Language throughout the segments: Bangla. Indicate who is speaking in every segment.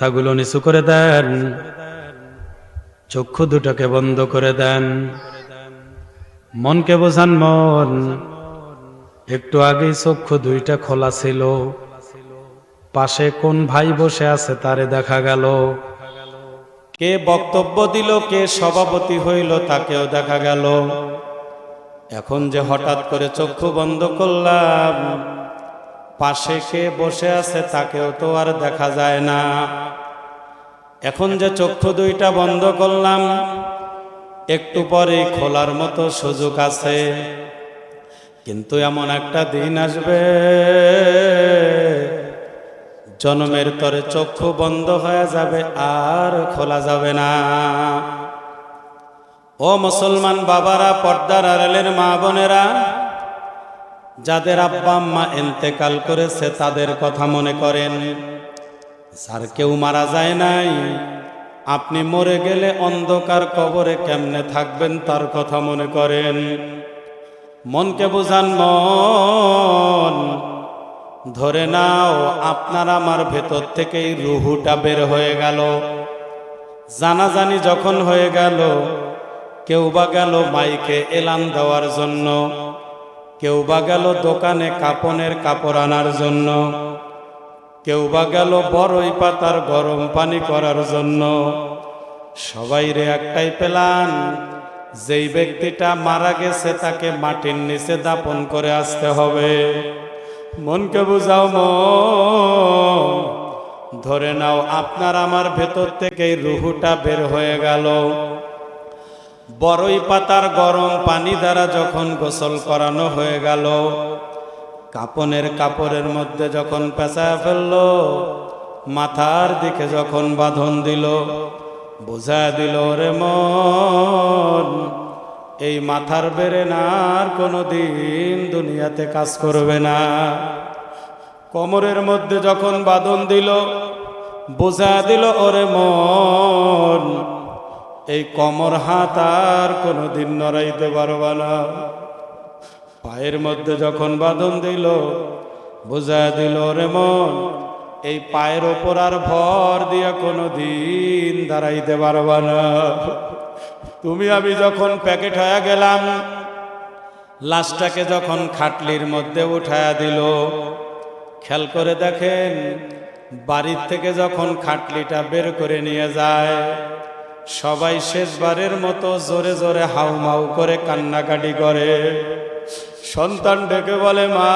Speaker 1: মাথাগুলো নিচু করে দেন। চক্ষু দুটোকে বন্ধ করে দেন। মনকে বোঝান মন। একটু আগেই চক্ষু দুইটা খোলা ছিল। পাশে কোন ভাই বসে আছে তারে দেখা গেল। কে বক্তব্য দিল, কে সভাপতি হইল তাকেও দেখা গেল। এখন যে হঠাৎ করে চক্ষু বন্ধ করলাম পাশে কে বসে আছে তাকেও তো আর দেখা যায় না। এখন যে চক্ষু দুইটা বন্ধ করলাম, একটু পরে খোলার মতো সুযোগ আছে। কিন্তু এমন একটা দিন আসবে, জন্মের তরে চক্ষু বন্ধ হয়ে যাবে আর খোলা যাবে না। ও মুসলমান বাবারা, পর্দার আড়ালের মা বোনেরা যাদের আব্বা আম্মা এন্তেকাল করেছে, তাদের কথা মনে করেন, স্যার, কেউ মারা যায় নাই। আপনি মরে গেলে অন্ধকার কবরে কেমনে থাকবেন তার কথা মনে করেন। মনকে বুঝান মন। ধরে নাও, আপনার আমার ভেতর থেকেই রুহুটা বের হয়ে গেল। জানাজানি যখন হয়ে গেল, কেউ বা গেল মাইকে এলান দেওয়ার জন্য। কেউ বা গেল দোকানে কাপনের কাপড় আনার জন্য। কেউ বা গেল বড়ই পাতার গরম পানি করার জন্য। সবাই রে একটাই পেলান যেই ব্যক্তিটা মারা গেছে তাকে মাটির নিচে দাপন করে আসতে হবে। মনকে বুঝাও মন, ধরে নাও আপনার আমার ভেতর থেকেই রুহুটা বের হয়ে গেল। বড়ই পাতার গরম পানি দ্বারা যখন গোসল করানো হয়ে গেল, কাপনের কাপড়ের মধ্যে যখন পেঁচায় ফেলল, মাথার দিকে যখন বাঁধন দিল, বোঝা দিল রে মন, এই মাথার বেড়ে না আর কোনো দিন দুনিয়াতে কাজ করবে না। কোমরের মধ্যে যখন বাঁধন দিল, বোঝা দিল, ওরে মন এই কমর হাত আর কোনো দিন নড়াইতে পারবা না। পায়ের মধ্যে যখন বাঁধন দিল বোঝা দিল রে মন, এই পায়ের ওপর আর ভর দিয়া কোনো দিন দাঁড়াইতে পারবা না। তুমি আমি যখন প্যাকেট হয়ে গেলাম, লাশটাকে যখন খাটলির মধ্যে উঠায়া দিল, খেয়াল করে দেখেন, বাড়ির থেকে যখন খাটলিটা বের করে নিয়ে যায় সবাই শেষবারের মতো জোরে জোরে হাউমাউ করে কান্নাকাটি করে। সন্তান ডেকে বলে, মা,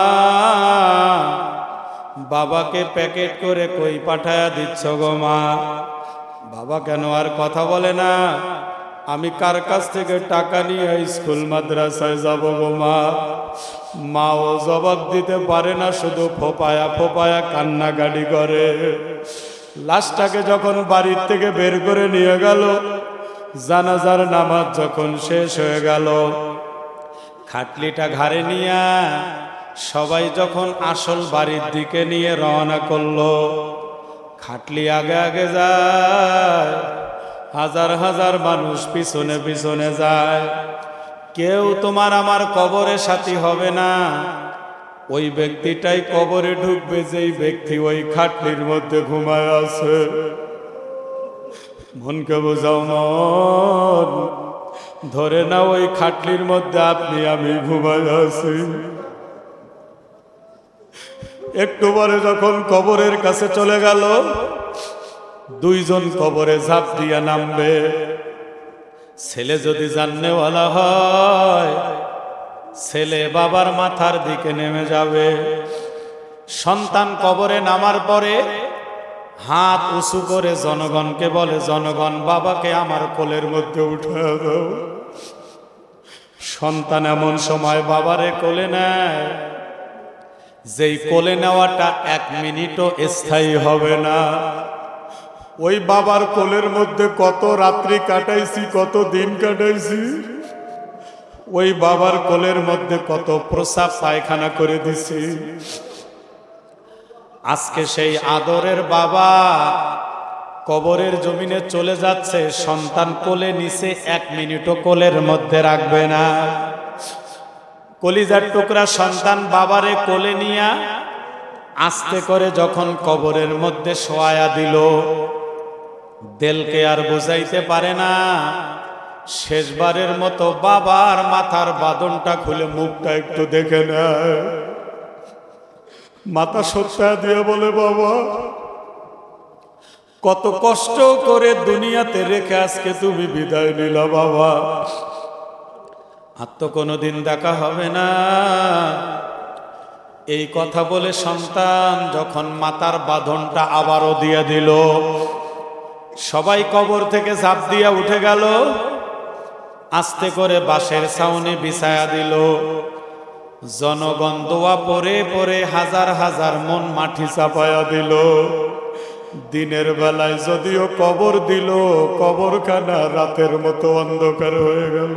Speaker 1: বাবাকে প্যাকেট করে কই পাঠায়া দিচ্ছ গো মা? বাবা কেন আর কথা বলে না, আমি কার কাছ থেকে টাকা নিয়ে স্কুল মাদ্রাসায় যাব গো মা? মাও জবাব দিতে পারে না, শুধু ফোপায়া ফোপায়া কান্নাকাটি করে। লাশটাকে যখন বাড়ির থেকে বের করে নিয়ে গেল, জানাজার নামাজ যখন শেষ হয়ে গেল, খাটলিটা ঘাড়ে নিয়া সবাই যখন আসল বাড়ির দিকে নিয়ে রওনা করল, খাটলি আগে আগে যায়, হাজার হাজার মানুষ পিছনে পিছনে যায়। কেউ তোমার আমার কবরে সাথী হবে না ওই ব্যক্তিটাই কবরে ঢুকবে, যেই ব্যক্তি ওই খাটলির মধ্যে ঘুমায় আছে। মনকে বোঝাও মন, ধরে না ওই খাটলির মধ্যে আপনি, আমি ঘুমায় আছি। একটু পরে যখন কবরের কাছে চলে গেল, দুইজন কবরে ঝাঁপ দিয়া নামবে। ছেলে যদি জাননেওয়ালা হয় ছেলে বাবার মাথার দিকে নেমে যাবে। সন্তান কবরে নামার পরে হাত উঁচু করে জনগণকে বলে, জনগণ, বাবাকে আমার কোলের মধ্যে উঠে দাও। সন্তান এমন সময় বাবারে কোলে নেয়। যেই কোলে নেওয়াটা এক মিনিটও স্থায়ী হবে না। ওই বাবার কোলের মধ্যে কত রাত্রি কাটাইছি, কত দিন কাটাইছি। ওই বাবার কোলের মধ্যে কত প্রসাব পায়খানা করে দিছি। আজকে সেই আদরের বাবা কবরের জমিনে চলে যাচ্ছে, সন্তান কোলে নিচে এক মিনিটও কোলের মধ্যে রাখবে না। কলিজার টুকরা সন্তান বাবারে কোলে নিয়া আস্তে করে যখন কবরের মধ্যে শোয়া দিল, দেলকে আর বুঝাইতে পারে না শেষবারের মতো বাবার মাথার বাদনটা খুলে মুখটা একটু দেখে নেয়। মাথা সত্যা দিয়ে বলে, বাবা, কত কষ্ট করে দুনিয়াতে রেখে আজকে তুমি বিদায় নিল, বাবা। আর তো কোনোদিন দেখা হবে না। এই কথা বলে সন্তান যখন মাতার বাঁধনটা আবারও দিয়ে দিল, সবাই কবর থেকে ঝাঁপ দিয়া উঠে গেল। আস্তে করে বাঁশের ছাউনি বিছায়া দিল। জনগণ দোয়া পরে পরে হাজার হাজার মন মাটি চাপায়া দিল। দিনের বেলায় যদিও কবর দিল, কবরখানা রাতের মতো অন্ধকার হয়ে গেল।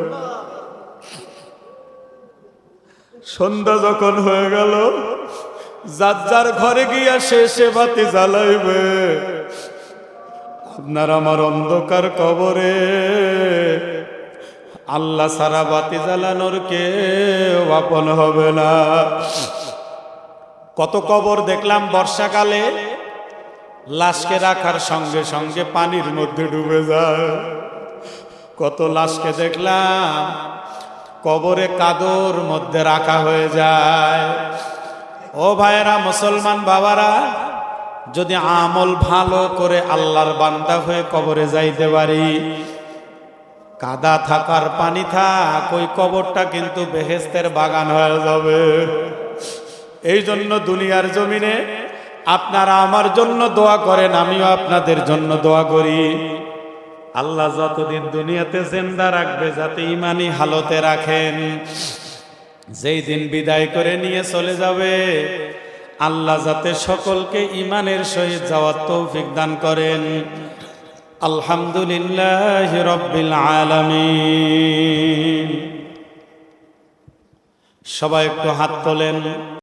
Speaker 1: সন্ধ্যা যখন হয়ে গেল, যার যার ঘরে গিয়া সে সে বাতি জ্বালাইবে। আপনার আমার অন্ধকার কবরে আল্লাহ সারা বাতি জ্বালানোর কেউ আপন হবে না। কত কবর দেখলাম বর্ষাকালে, লাশকে রাখার সঙ্গে সঙ্গে পানির মধ্যে ডুবে যায়। কত লাশকে দেখলাম কবরে কাদর মধ্যে রাখা হয়ে যায়। ও ভাইয়েরা, মুসলমান বাবারা, যদি আমল ভালো করে আল্লাহর বান্দা হয়ে কবরে যাইতে পারি কাদা থাকার পানি থাক, ওই কবরটা কিন্তু বেহেস্তের বাগান হয়ে যাবে। এই জন্য দুনিয়ার জমিনে আপনারা আমার জন্য দোয়া করেন, আমিও আপনাদের জন্য দোয়া করি। আল্লাহ যতদিন দুনিয়াতে জেন্দা রাখবে, যাতে ইমানি হালতে রাখেন। যেই দিন বিদায় করে নিয়ে চলে যাবে, আল্লাহ যাতে সকলকে ইমানের সহিত যাওয়ার তৌফিক দান করেন। আলহামদুলিল্লাহ রব্বিল আলামিন। সবাই একটু হাত তোলেন।